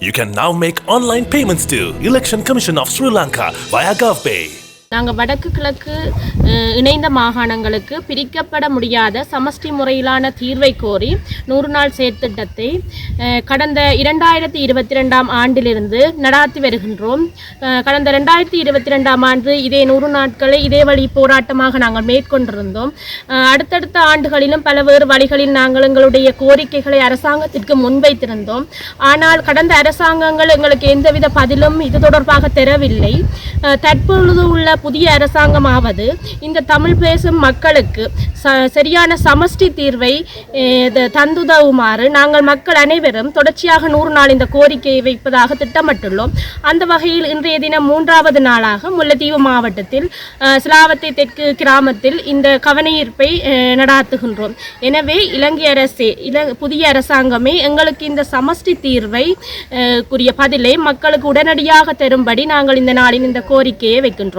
You can now make online payments to Election Commission of Sri Lanka via GovPay. நாங்கள் வடக்கு கிழக்கு இணைந்த மாகாணங்களுக்கு பிரிக்கப்பட முடியாத சமஷ்டி முறையிலான தீர்வை கோரி நூறு நாள் செயற்திட்டத்தை கடந்த இரண்டாயிரத்தி இருபத்தி ரெண்டாம் ஆண்டிலிருந்து நடாத்தி வருகின்றோம். கடந்த ரெண்டாயிரத்தி இருபத்தி ரெண்டாம் ஆண்டு இதே நூறு நாட்களை இதே வழி போராட்டமாக நாங்கள் மேற்கொண்டிருந்தோம். அடுத்தடுத்த ஆண்டுகளிலும் பல வேறு வழிகளில் நாங்கள் எங்களுடைய கோரிக்கைகளை அரசாங்கத்திற்கு முன்வைத்திருந்தோம். ஆனால் கடந்த அரசாங்கங்கள் எங்களுக்கு எந்தவித பதிலும் இது தொடர்பாக தரவில்லை. தற்பொழுது உள்ள புதிய அரசாங்கமாவது இந்த தமிழ் பேசும் மக்களுக்கு ச சரியான சமஷ்டி தீர்வை த- தந்துதவுமாறு நாங்கள் மக்கள் அனைவரும் தொடர்ச்சியாக நூறு நாள் இந்த கோரிக்கையை வைப்பதாக திட்டமிட்டுள்ளோம். அந்த வகையில் இன்றைய தினம் மூன்றாவது நாளாக முல்லைத்தீவு மாவட்டத்தில் சிலாவத்தை தெற்கு கிராமத்தில் இந்த கவனஈர்ப்பை நடாத்துகின்றோம். எனவே இலங்கை அரசே இல புதிய அரசாங்கமே எங்களுக்கு இந்த சமஷ்டி தீர்வை குறிய பதிலை மக்களுக்கு உடனடியாக தரும்படி நாங்கள் இந்த நாளில் இந்த கோரிக்கையை வைக்கின்றோம்.